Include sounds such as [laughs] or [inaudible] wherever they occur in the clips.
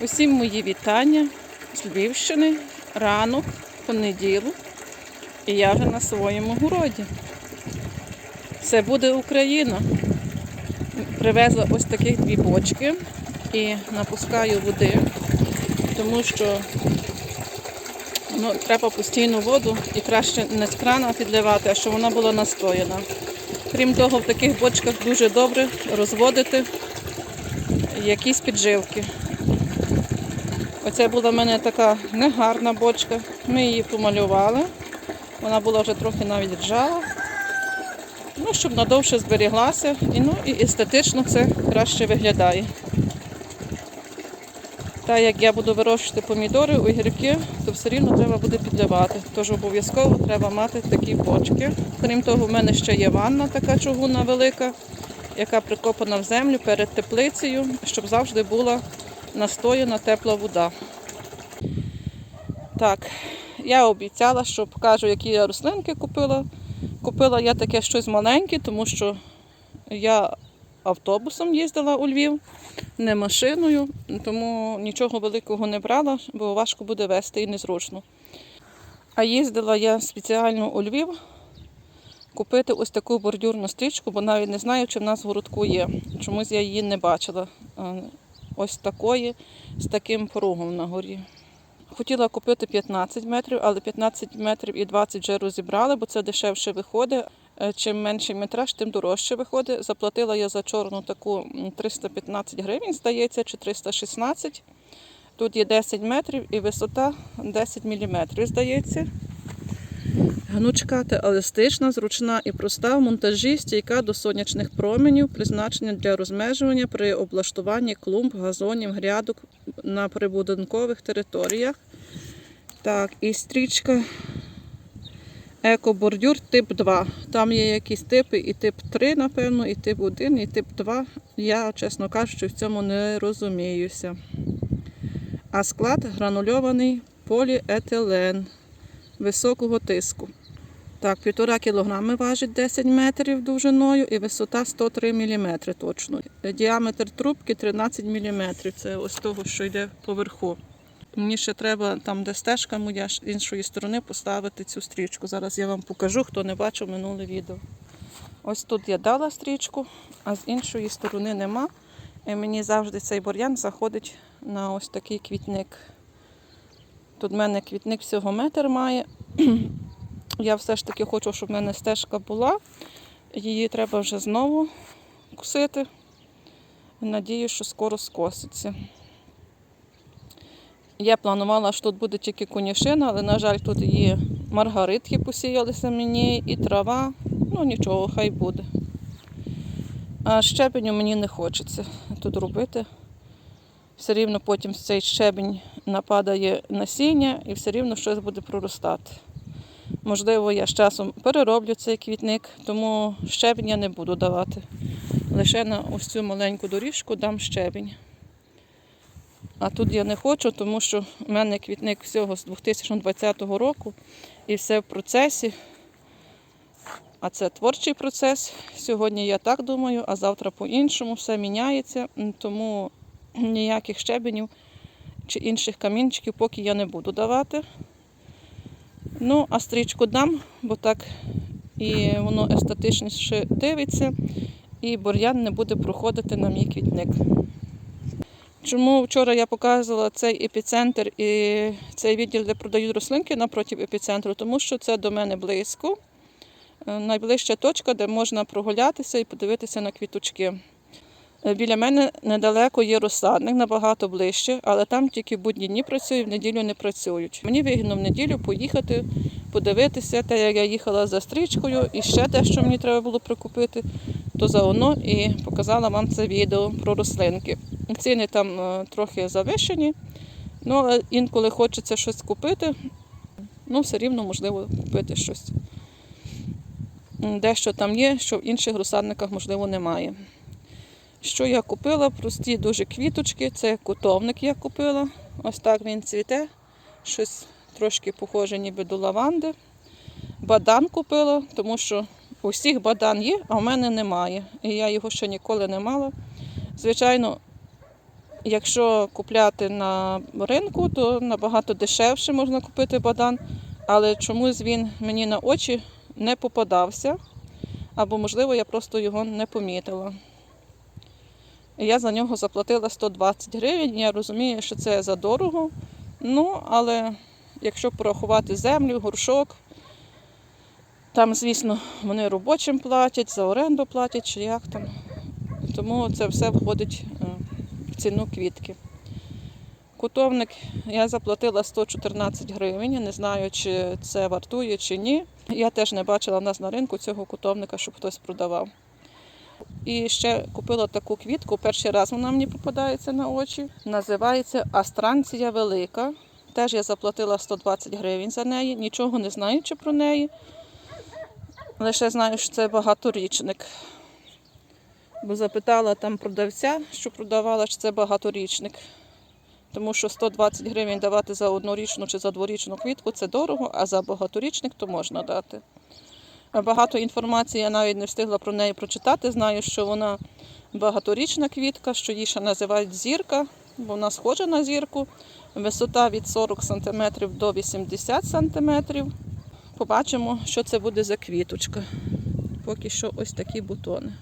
Усім мої вітання з Львівщини, ранок, понеділок, і я вже на своєму городі. Це буде Україна. Привезла ось таких дві бочки і напускаю води, тому що ну, треба постійну воду і краще не з крана підливати, а щоб вона була настояна. Крім того, в таких бочках дуже добре розводити якісь підживки. Оце була в мене така негарна бочка. Ми її помалювали. Вона була вже трохи навіть ржава. Ну, щоб надовше зберіглася, і, ну, і естетично це краще виглядає. Та як я буду вирощувати помідори, огірки, то все рівно треба буде підливати. Тож обов'язково треба мати такі бочки. Крім того, в мене ще є ванна така чугунна велика, яка прикопана в землю перед теплицею, щоб завжди була настояна тепла вода. Так, я обіцяла, що покажу, які я рослинки купила. Купила я таке щось маленьке, тому що я автобусом їздила у Львів, не машиною, тому нічого великого не брала, бо важко буде вести і незручно. А їздила я спеціально у Львів купити ось таку бордюрну стрічку, бо навіть не знаю, чи в нас в городку є. Чомусь я її не бачила. Ось такої з таким поругом на горі. Хотіла купити 15 метрів, але 15 метрів і 20 вже розібрали, бо це дешевше виходить. Е, Чим менший метраж, тим дорожче виходить. Заплатила я за чорну таку 315 гривень, здається, чи 316. Тут є 10 метрів і висота 10 міліметрів, здається. Гнучка та еластична, зручна і проста в монтажі, стійка до сонячних променів, призначена для розмежування при облаштуванні клумб, газонів, грядок на прибудинкових територіях. Так, і стрічка екобордюр тип 2. Там є якісь типи, і тип 3, напевно, і тип 1, і тип 2. Я, чесно кажучи, в цьому не розуміюся. А склад гранульований поліетилен високого тиску. Так, півтора кілограми важить 10 метрів довжиною і висота 103 мм точно. Діаметр трубки 13 мм. Це ось того, що йде поверху. Мені ще треба там, де стежка моя з іншої сторони, поставити цю стрічку. Зараз я вам покажу, хто не бачив минуле відео. Ось тут я дала стрічку, а з іншої сторони нема. І мені завжди цей бур'ян заходить на ось такий квітник. Тут в мене квітник всього метр має. Я все ж таки хочу, щоб в мене стежка була. Її треба вже знову косити. Надію, що скоро скоситься. Я планувала, що тут буде тільки конюшина, але, на жаль, тут є маргаритки посіялися мені і трава. Ну нічого, хай буде. А щебеню мені не хочеться тут робити. Все рівно потім цей щебень нападає насіння і все рівно щось буде проростати. Можливо, я з часом перероблю цей квітник, тому щебень я не буду давати. Лише на ось цю маленьку доріжку дам щебень. А тут я не хочу, тому що в мене квітник всього з 2020 року і все в процесі. А це творчий процес. Сьогодні я так думаю, а завтра по-іншому все міняється, тому ніяких щебенів чи інших камінчиків поки я не буду давати. Ну, а стрічку дам, бо так і воно естетичніше дивиться, і бур'ян не буде проходити на мій квітник. Чому вчора я показувала цей епіцентр і цей відділ, де продають рослинки напроти епіцентру, тому що це до мене близько. Е, Найближча точка, де можна прогулятися і подивитися на квіточки. Е, Біля мене недалеко є розсадник, набагато ближче, але там тільки будні дні працюють, в неділю не працюють. Мені вигідно в неділю поїхати, подивитися, те, як я їхала за стрічкою, і ще те, що мені треба було прикупити, то заодно і показала вам це відео про рослинки. Ціни там е, трохи завищені, ну, але інколи хочеться щось купити, ну все рівно можливо купити щось. Дещо там є, що в інших розсадниках, можливо, немає. Що я купила? Прості дуже квіточки. Це кутовник я купила. Ось так він цвіте. Щось трошки похоже ніби до лаванди. Бадан купила, тому що у всіх бадан є, а в мене немає. І я його ще ніколи не мала. Звичайно, Якщо купляти на ринку, то набагато дешевше можна купити бадан, але чомусь він мені на очі не попадався, або, можливо, я просто його не помітила. Я за нього заплатила 120 гривень. Я розумію, що це задорого. Ну, але якщо порахувати землю, горшок, там, звісно, вони робочим платять, за оренду платять, чи як там. Тому це все входить е, в ціну квітки. Кутовник я заплатила 114 гривень. Не знаю, чи це вартує чи ні. Я теж не бачила в нас на ринку цього кутовника, щоб хтось продавав. І ще купила таку квітку. Перший раз вона мені попадається на очі. Називається Астранція Велика. Теж я заплатила 120 гривень за неї, нічого не знаючи про неї. Лише знаю, що це багаторічник. Бо запитала там продавця, що продавала, чи це багаторічник. Тому що 120 гривень давати за однорічну чи за дворічну квітку це дорого, а за багаторічник то можна дати. Багато інформації я навіть не встигла про неї прочитати. Знаю, що вона багаторічна квітка, що її ще називають зірка, бо вона схожа на зірку. Висота від 40 см до 80 см. Побачимо, що це буде за квіточка. Поки що ось такі бутони.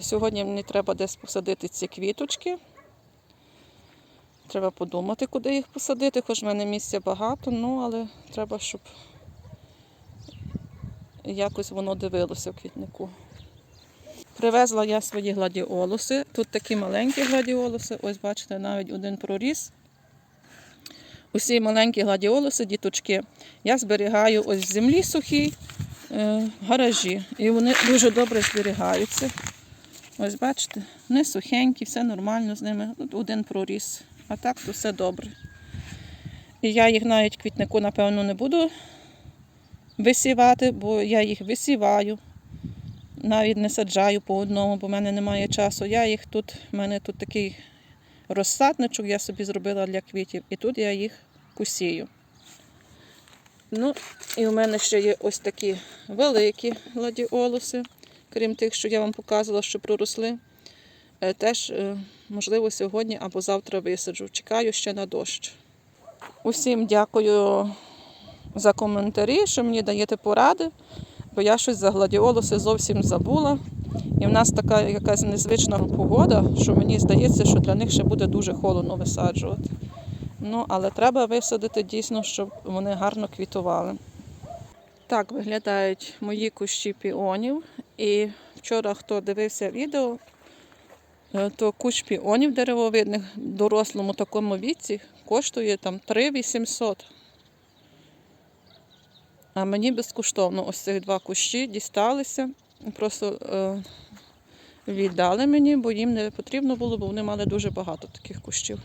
Сьогодні мені треба десь посадити ці квіточки. Треба подумати, куди їх посадити, хоч в мене місця багато, ну але треба, щоб якось воно дивилося в квітнику. Привезла я свої гладіолуси. Тут такі маленькі гладіолуси, ось бачите, навіть один проріс. Усі маленькі гладіолуси, діточки, я зберігаю ось в землі сухій е, в гаражі. І вони дуже добре зберігаються. Ось бачите, вони сухенькі, все нормально з ними. Тут один проріс. А так то все добре. І я їх навіть квітнику, напевно, не буду висівати, бо я їх висіваю. Навіть не саджаю по одному, бо в мене немає часу. Я їх тут, в мене тут такий розсадничок я собі зробила для квітів, і тут я їх кусію. Ну, і у мене ще є ось такі великі гладіолуси, крім тих, що я вам показувала, що проросли. Е, Теж, е, можливо, сьогодні або завтра висаджу. Чекаю ще на дощ. Усім дякую за коментарі, що мені даєте поради, бо я щось за гладіолуси зовсім забула. І в нас така якась незвична погода, що мені здається, що для них ще буде дуже холодно висаджувати. Ну, але треба висадити дійсно, щоб вони гарно квітували. Так виглядають мої кущі піонів. І вчора, хто дивився відео, е, то кущ піонів деревовидних в дорослому такому віці коштує там 3 800. А мені безкоштовно ось цих два кущі дісталися. Просто е, віддали мені, бо їм не потрібно було, бо вони мали дуже багато таких кущів.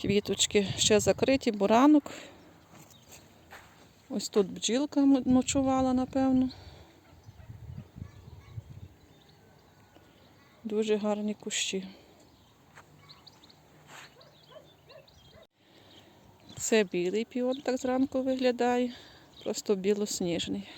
Квіточки ще закриті, буранок. Ось тут бджілка ночувала, напевно. Дуже гарні кущі. Це білий піон так зранку виглядає, просто білосніжний.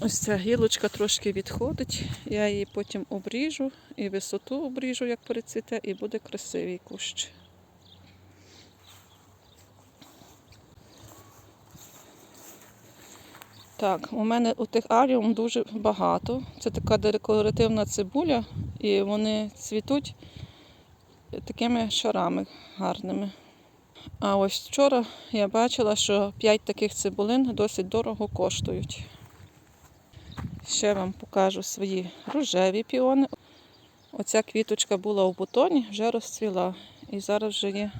Ось ця гілочка трошки відходить, я її потім обріжу і висоту обріжу, як перецвіте, і буде красивий кущ. Так, у мене у тих аріум дуже багато. Це така декоративна цибуля, і вони цвітуть такими шарами гарними. А ось вчора я бачила, що 5 таких цибулин досить дорого коштують. Ще вам покажу свої рожеві піони. Оця квіточка була у бутоні, вже розцвіла. І зараз вже є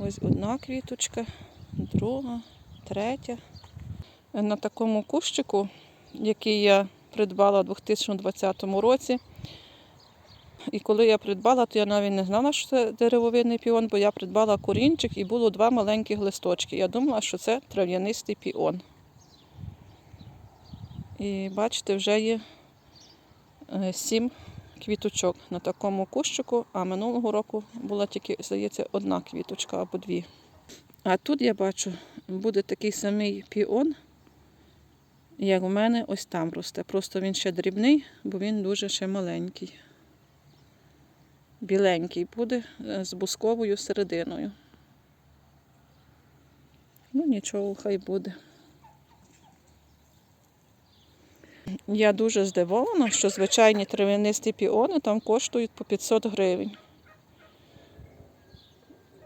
ось одна квіточка, друга, третя. На такому кущику, який я придбала у 2020 році. І коли я придбала, то я навіть не знала, що це деревовидний піон, бо я придбала корінчик і було два маленьких листочки. Я думала, що це трав'янистий піон. І бачите, вже є е, сім квіточок на такому кущику, а минулого року була тільки, здається, одна квіточка або дві. А тут я бачу, буде такий самий піон, як у мене ось там росте. Просто він ще дрібний, бо він дуже ще маленький. Біленький буде е, з бусковою серединою. Ну, нічого, хай буде. Я дуже здивована, що звичайні трав'янисті піони там коштують по 500 гривень.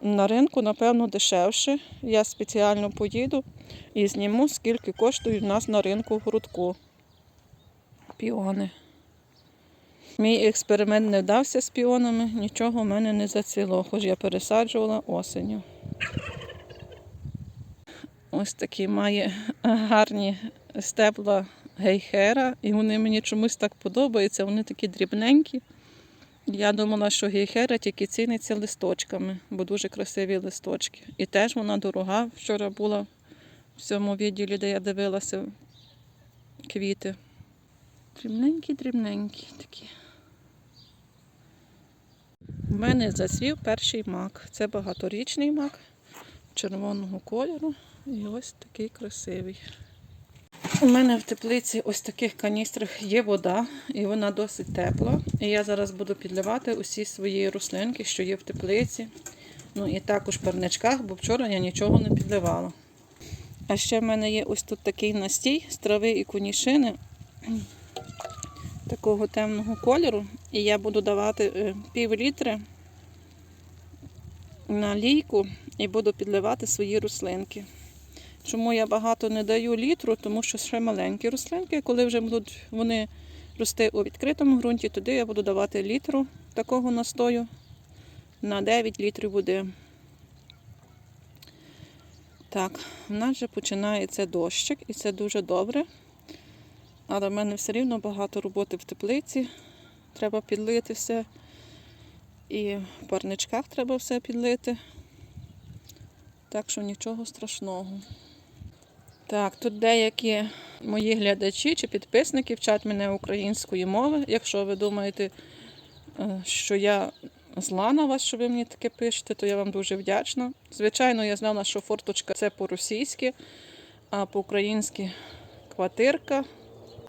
На ринку, напевно, дешевше. Я спеціально поїду і зніму, скільки коштують у нас на ринку грудку. Піони. Мій експеримент не вдався з піонами, нічого в мене не зацвіло, хоч я пересаджувала осеню. Ось такі має гарні стебла гейхера, і вони мені чомусь так подобаються. Вони такі дрібненькі. Я думала, що гейхера тільки ціниться листочками, бо дуже красиві листочки. І теж вона дорога. Вчора була в цьому відділі, де я дивилася квіти. Дрібненькі, дрібненькі такі. У мене зацвів перший мак. Це багаторічний мак червоного кольору. І ось такий красивий. У мене в теплиці ось таких каністрах є вода, і вона досить тепла. І я зараз буду підливати усі свої рослинки, що є в теплиці. Ну і також в парничках, бо вчора я нічого не підливала. А ще в мене є ось тут такий настій з трави і конішини такого темного кольору. І я буду давати е, пів літри на лійку і буду підливати свої рослинки. Чому я багато не даю літру, тому що ще маленькі рослинки, коли вже будуть вони рости у відкритому ґрунті, туди я буду давати літру такого настою на 9 літрів води. Так, в нас вже починається дощик, і це дуже добре. Але в мене все рівно багато роботи в теплиці. Треба підлити все. І в парничках треба все підлити. Так що нічого страшного. Так, тут деякі мої глядачі чи підписники вчать мене української мови. Якщо ви думаєте, е, що я зла на вас, що ви мені таке пишете, то я вам дуже вдячна. Звичайно, я знала, що форточка це по-російськи, а по-українськи квартирка.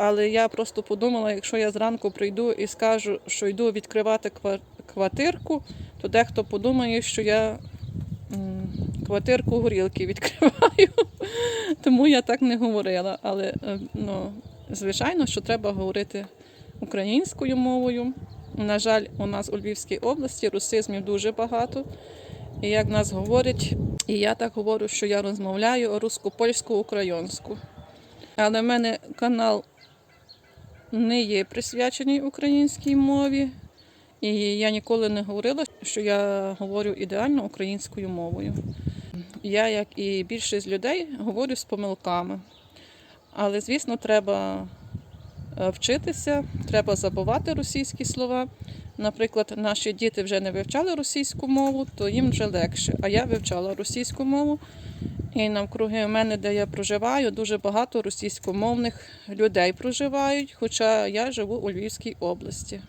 Але я просто подумала, якщо я зранку прийду і скажу, що йду відкривати квартирку, то дехто подумає, що я квартирку горілки відкриваю. [laughs] Тому я так не говорила. Але е, ну, звичайно, що треба говорити українською мовою. На жаль, у нас у Львівській області русизмів дуже багато. І як нас говорять, і я так говорю, що я розмовляю русько-польську, українську. Але в мене канал не є присвячений українській мові. І я ніколи не говорила, що я говорю ідеально українською мовою. Я, як і більшість людей, говорю з помилками. Але, звісно, треба е, вчитися, треба забувати російські слова. Наприклад, наші діти вже не вивчали російську мову, то їм вже легше. А я вивчала російську мову. І навкруги мене, де я проживаю, дуже багато російськомовних людей проживають, хоча я живу у Львівській області.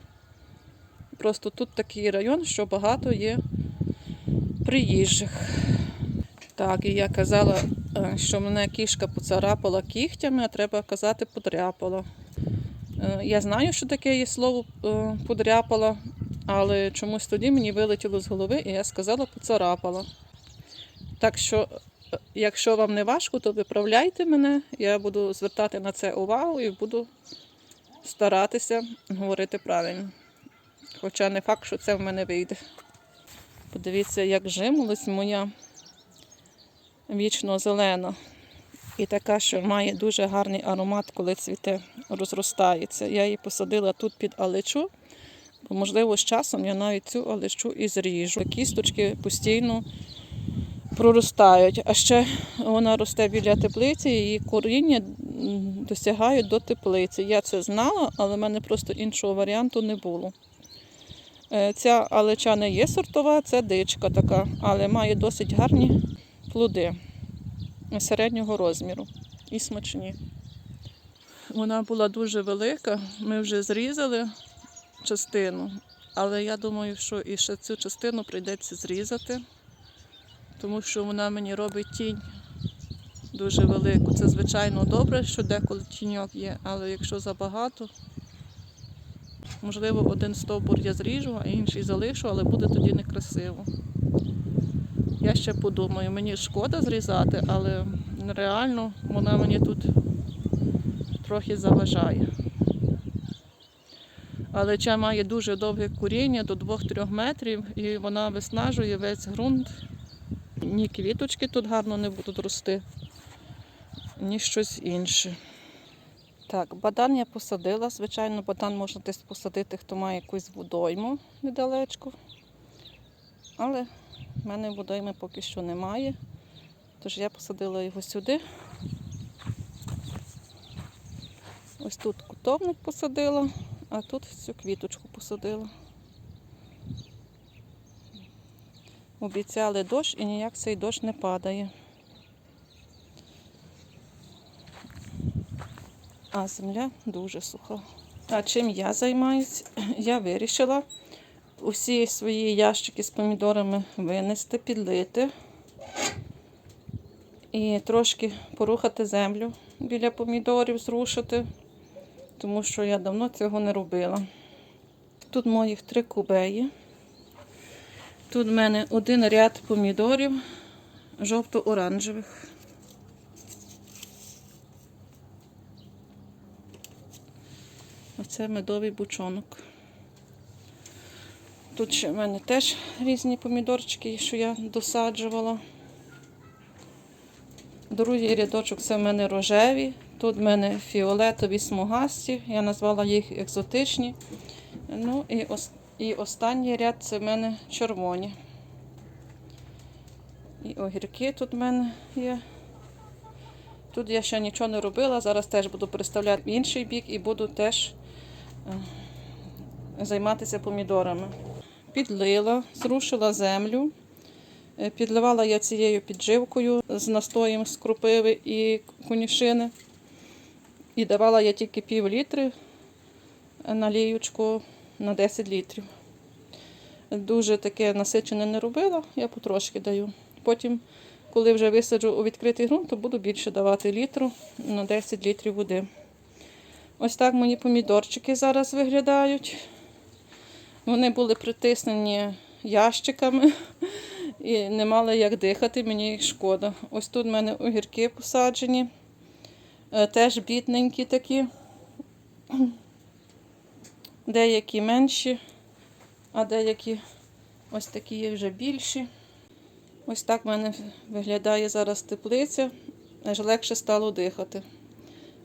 Просто тут такий район, що багато є приїжджих. Так, і я казала, е, що мене кішка поцарапала кігтями, а треба казати подряпала. Е, Я знаю, що таке є слово е, подряпала, але чомусь тоді мені вилетіло з голови, і я сказала поцарапала. Так що, якщо вам не важко, то виправляйте мене. Я буду звертати на це увагу і буду старатися говорити правильно. Хоча не факт, що це в мене вийде. Подивіться, як жимолость моя вічно зелена. І така, що має дуже гарний аромат, коли цвіте, розростається. Я її посадила тут під алечу, бо, можливо, з часом я навіть цю алечу і зріжу. Кісточки постійно проростають. А ще вона росте біля теплиці, її коріння досягають до теплиці. Я це знала, але в мене просто іншого варіанту не було. Е, Ця алеча не є сортова, це дичка така, але має досить гарні плоди середнього розміру і смачні. Вона була дуже велика, ми вже зрізали частину, але я думаю, що і ще цю частину прийдеться зрізати, тому що вона мені робить тінь дуже велику. Це, звичайно, добре, що деколи тіньок є, але якщо забагато, можливо, один стовбур я зріжу, а інший залишу, але буде тоді некрасиво. Я ще подумаю, мені шкода зрізати, але реально вона мені тут трохи заважає. Але ча має дуже довге коріння до 2-3 метрів і вона виснажує весь ґрунт. Ні квіточки тут гарно не будуть рости, ні щось інше. Так, бадан я посадила. Звичайно, бадан можна десь посадити, хто має якусь водойму недалечко. Але в мене водойми поки що немає. Тож я посадила його сюди. Ось тут кутовник посадила, а тут цю квіточку посадила. Обіцяли дощ і ніяк цей дощ не падає. А земля дуже суха. А чим я займаюся? [clears throat] Я вирішила усі свої ящики з помідорами винести, підлити і трошки порухати землю біля помідорів, зрушити, тому що я давно цього не робила. Тут моїх три кубеї. Тут в мене один ряд помідорів жовто-оранжевих. Оце медовий бучонок. Тут ще в мене теж різні помідорчики, що я досаджувала. Другий рядочок це в мене рожеві. Тут в мене фіолетові смугасті, я назвала їх екзотичні. Ну і, ос- і останній ряд це в мене червоні. І огірки тут в мене є. Тут я ще нічого не робила. Зараз теж буду переставляти в інший бік і буду теж е, займатися помідорами. Підлила, зрушила землю. Е, Підливала я цією підживкою з настоєм з крупиви і конюшини. І давала я тільки пів літри на ліючку на 10 літрів. Дуже таке насичене не робила, я потрошки даю. Потім, коли вже висаджу у відкритий ґрунт, то буду більше давати літру на 10 літрів води. Ось так мої помідорчики зараз виглядають. Вони були притиснені ящиками [laughs] і не мали як дихати, мені їх шкода. Ось тут в мене огірки посаджені, е, теж бідненькі такі, деякі менші, а деякі ось такі є вже більші. Ось так в мене виглядає зараз теплиця, аж легше стало дихати.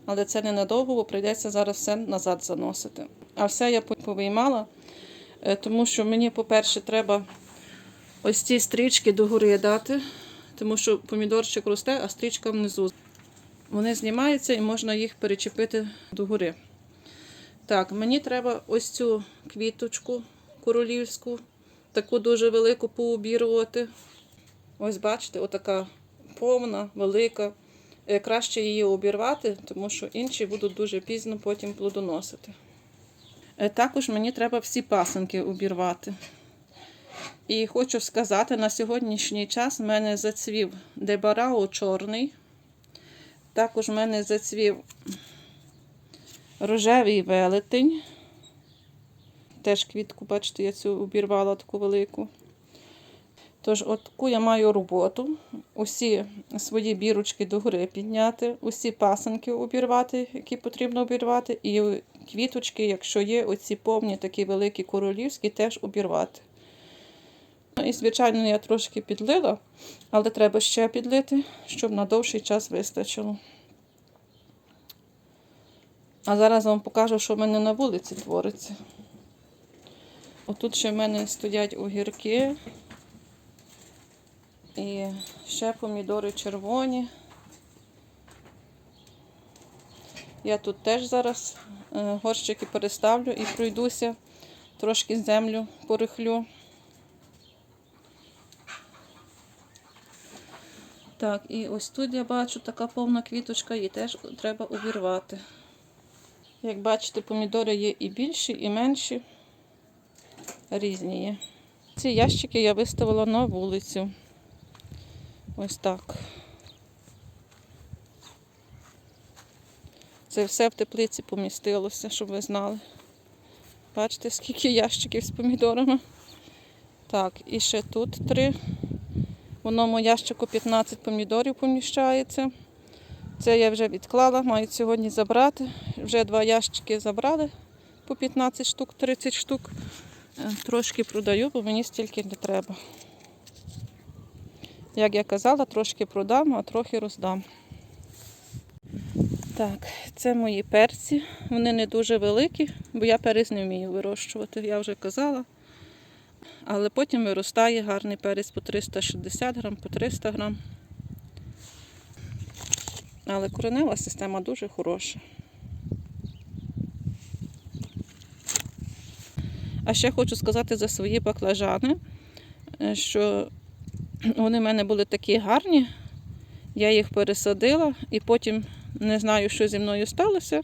Але це ненадовго, бо прийдеться зараз все назад заносити. А все я повиймала, е, тому що мені, по-перше, треба ось ці стрічки догори дати, тому що помідорчик росте, а стрічка внизу. Вони знімаються і можна їх перечепити догори. Так, мені треба ось цю квіточку королівську, таку дуже велику пообірвати. Ось бачите, отака повна, велика. Е, Краще її обірвати, тому що інші будуть дуже пізно потім плодоносити. Е, Також мені треба всі пасенки обірвати. І хочу сказати, на сьогоднішній час в мене зацвів дебарао чорний. Також в мене зацвів рожевий велетень. Теж квітку, бачите, я цю обірвала таку велику. Тож, от таку я маю роботу. Усі свої бірочки догори підняти, усі пасенки обірвати, які потрібно обірвати, і квіточки, якщо є, оці повні такі великі королівські, теж обірвати. Ну, І, звичайно, я трошки підлила, але треба ще підлити, щоб на довший час вистачило. А зараз вам покажу, що в мене на вулиці твориться. Отут ще в мене стоять огірки. І ще помідори червоні. Я тут теж зараз е, горщики переставлю і пройдуся, трошки землю порихлю. Так, і ось тут я бачу така повна квіточка, її теж треба обірвати. Як бачите, помідори є і більші, і менші, різні є. Ці ящики я виставила на вулицю. Ось так. Це все в теплиці помістилося, щоб ви знали. Бачите, скільки ящиків з помідорами. Так, і ще тут три. В одному ящику 15 помідорів поміщається. Це я вже відклала, мають сьогодні забрати. Вже два ящики забрали по 15 штук, 30 штук. Трошки продаю, бо мені стільки не треба. Як я казала, трошки продам, а трохи роздам. Так, це мої перці. Вони не дуже великі, бо я перець не вмію вирощувати, я вже казала. Але потім виростає гарний перець по 360 грам, по 300 грам. Але коренева система дуже хороша. А ще хочу сказати за свої баклажани, е, що вони в мене були такі гарні. Я їх пересадила і потім не знаю, що зі мною сталося.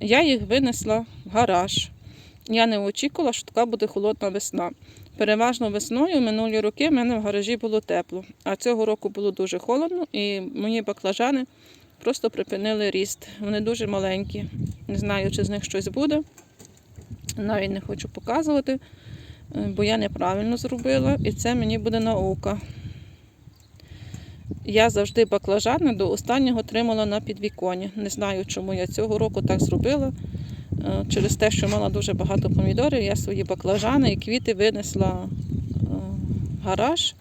Я їх винесла в гараж. Я не очікувала, що така буде холодна весна. Переважно весною минулі роки в мене в гаражі було тепло, а цього року було дуже холодно, і мої баклажани просто припинили ріст. Вони дуже маленькі. Не знаю, чи з них щось буде. Навіть не хочу показувати, е, бо я неправильно зробила, і це мені буде наука. Я завжди баклажани до останнього тримала на підвіконі. Не знаю, чому я цього року так зробила. Е, Через те, що мала дуже багато помідорів, я свої баклажани і квіти винесла е, в гараж.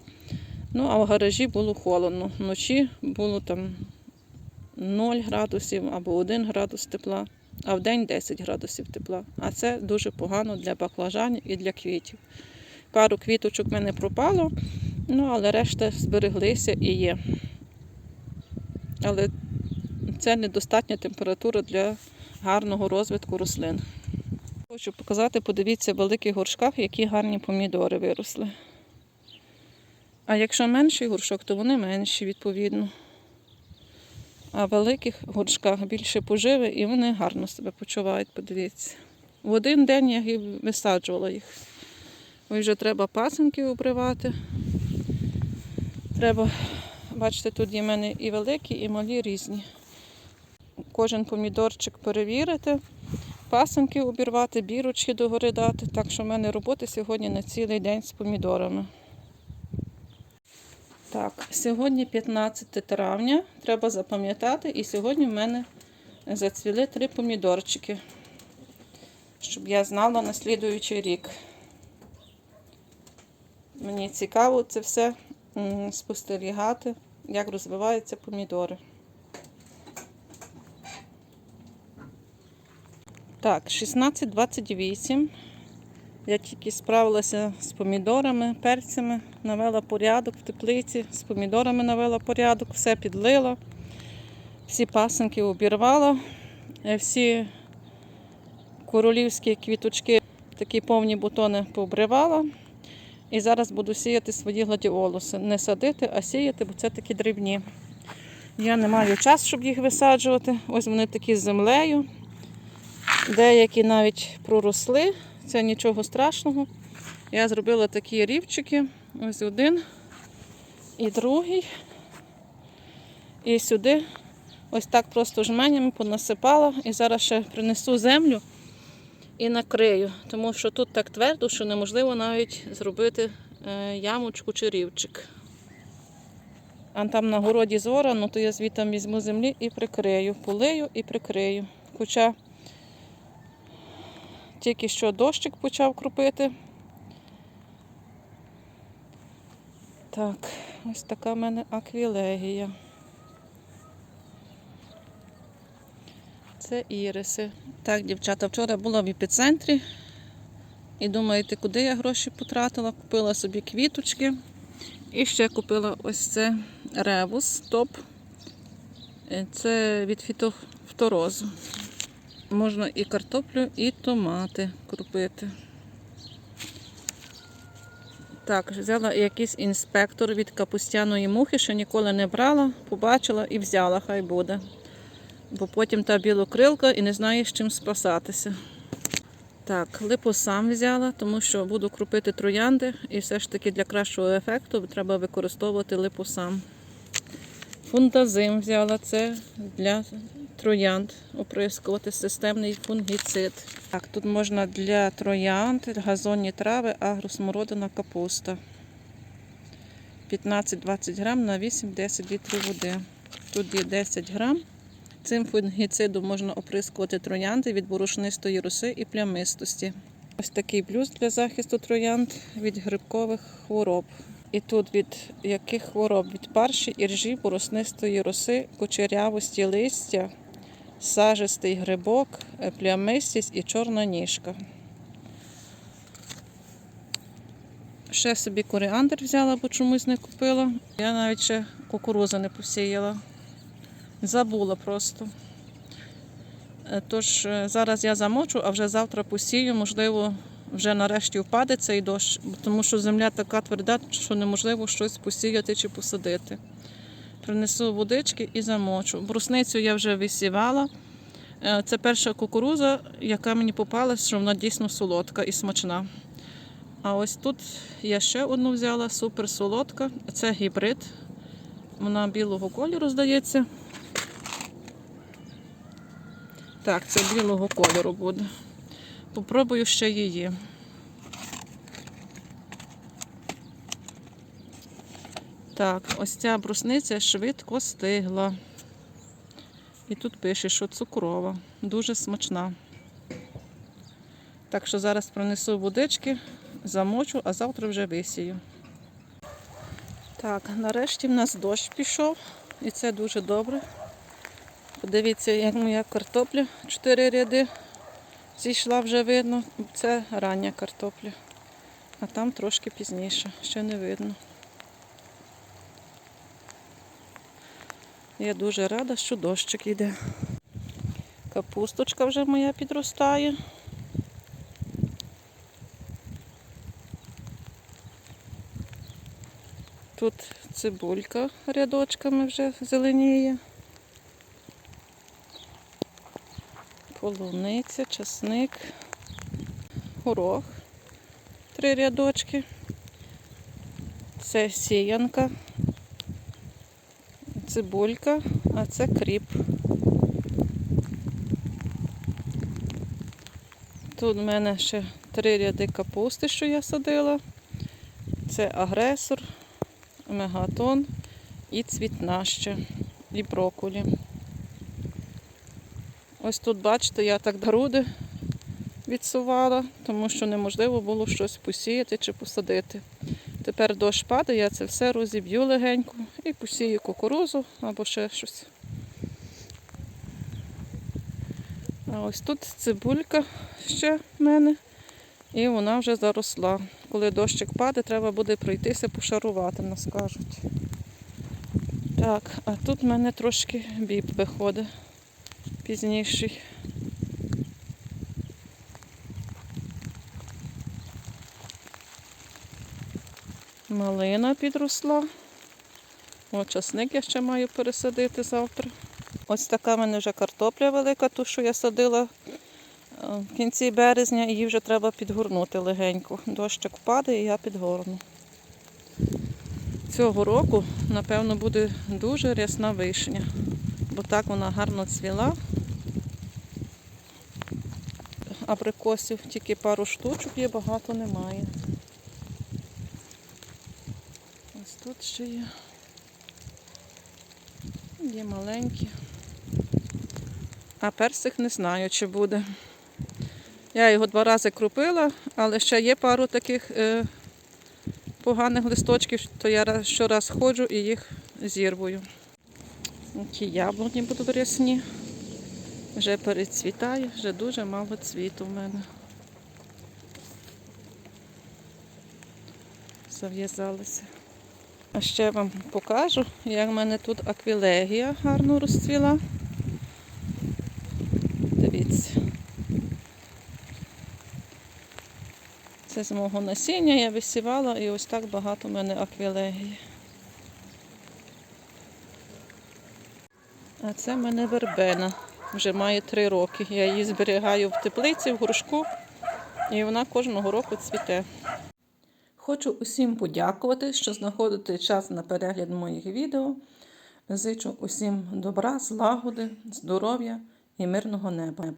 Ну, а в гаражі було холодно. Вночі було там 0 градусів або 1 градус тепла, а в день 10 градусів тепла. А це дуже погано для баклажанів і для квітів. Пару квіточок в мене пропало, ну але решта збереглися і є. Але це недостатня температура для гарного розвитку рослин. Хочу показати, подивіться, в великих горшках, які гарні помідори виросли. А якщо менший горшок, то вони менші, відповідно. А в великих горшках більше поживи і вони гарно себе почувають, подивіться. В один день я і висаджувала їх. Ось вже треба пасинки обривати. Треба, бачите, тут є в мене і великі, і малі різні. Кожен помідорчик перевірити, пасинки обірвати, бірочки догори дати. Так що в мене роботи сьогодні на цілий день з помідорами. Так, сьогодні 15 травня, треба запам'ятати, і сьогодні в мене зацвіли три помідорчики, щоб я знала на слідуючий рік. Мені цікаво це все спостерігати, як розвиваються помідори. Так, 16.28. Я тільки справилася з помідорами, перцями, навела порядок в теплиці, з помідорами навела порядок, все підлила, всі пасинки обірвала, е, всі королівські квіточки, такі повні бутони пообривала. І зараз буду сіяти свої гладіолуси. Не садити, а сіяти, бо це такі дрібні. Я не маю часу, щоб їх висаджувати. Ось вони такі з землею. Деякі навіть проросли, це нічого страшного. Я зробила такі рівчики. Ось один і другий. І сюди ось так просто жменями понасипала. І зараз ще принесу землю і накрию, тому що тут так твердо, що неможливо навіть зробити е, ямочку чи рівчик. А там на городі зорано, то я звідти візьму землі і прикрию. Полию і прикрию. Хоча тільки що дощик почав кропити. Так, ось така в мене аквілегія. Це іриси. Так, дівчата, вчора була в епіцентрі. І думаєте, куди я гроші потратила? Купила собі квіточки. І ще купила ось це ревус топ. Е, Це від фітофторозу. Можна і картоплю, і томати кропити. Так, взяла якийсь інспектор від капустяної мухи, що ніколи не брала, побачила і взяла, хай буде. Бо потім та білокрилка і не знає, з чим спасатися. Так, липосам взяла, тому що буду кропити троянди, і все ж таки для кращого ефекту треба використовувати липосам. Фундазим взяла це для троянд оприскувати системний фунгіцид. Так, тут можна для троянд, газонні трави, агросмородина, капуста. 15-20 грам на 8-10 літрів води. Тут є 10 грам. Цим фунгіцидом можна оприскувати троянди від борошнистої роси і плямистості. Ось такий блюз для захисту троянд від грибкових хвороб. І тут від яких хвороб? Від парші, іржі, бороснистої роси, кучерявості листя, сажистий грибок, плямистість і чорна ніжка. Ще собі коріандр взяла, бо чомусь не купила. Я навіть ще кукурузи не посіяла. Забула просто. Е, Тож е, зараз я замочу, а вже завтра посію, можливо, вже нарешті впаде цей дощ, тому що земля така тверда, що неможливо щось посіяти чи посадити. Принесу водички і замочу. Брусницю я вже висівала. Е, Це перша кукуруза, яка мені попалась, що вона дійсно солодка і смачна. А ось тут я ще одну взяла, супер солодка. Це гібрид. Вона білого кольору, здається. Так, це білого кольору буде. Попробую ще її. Так, ось ця брусниця швидко стигла. І тут пише, що цукрова, дуже смачна. Так що зараз принесу водички, замочу, а завтра вже висію. Так, нарешті в нас дощ пішов, і це дуже добре. Подивіться, як моя картопля, чотири ряди зійшла вже видно. Це рання картопля. А там трошки пізніше, ще не видно. Я дуже рада, що дощик йде. Капусточка вже моя підростає. Тут цибулька рядочками вже зеленіє. Полуниця, часник, горох. Три рядочки. Це сіянка, цибулька, а це кріп. Тут в мене ще три ряди капусти, що я садила. Це агресор, мегатон і цвітна ще, і брокколі. Ось тут, бачите, я так груди відсувала, тому що неможливо було щось посіяти чи посадити. Тепер дощ падає, я це все розіб'ю легенько і посію кукурузу або ще щось. А ось тут цибулька ще в мене, і вона вже заросла. Коли дощик паде, треба буде пройтися пошарувати, нас кажуть. Так, а тут в мене трошки біб виходить пізніший. Малина підросла. О, часник я ще маю пересадити завтра. Ось така в мене вже картопля велика, ту, що я садила е, в кінці березня, її вже треба підгорнути легенько. Дощик впаде і я підгорну. Цього року, напевно, буде дуже рясна вишня, бо так вона гарно цвіла. Абрикосів тільки пару штучок є, багато немає. Ось тут ще є. Є маленькі. А персик не знаю, чи буде. Я його два рази крупила, але ще є пару таких е, поганих листочків, то я щораз ходжу і їх зірвую. Ті яблуні будуть рясні. Вже перецвітає, вже дуже мало цвіту в мене. Зав'язалися. А ще вам покажу, як в мене тут аквілегія гарно розцвіла. Дивіться. Це з мого насіння я висівала і ось так багато в мене аквілегії. А це в мене вербена. Вже має три роки. Я її зберігаю в теплиці, в горшку, і вона кожного року цвіте. Хочу усім подякувати, що знаходите час на перегляд моїх відео. Зичу усім добра, злагоди, здоров'я і мирного неба.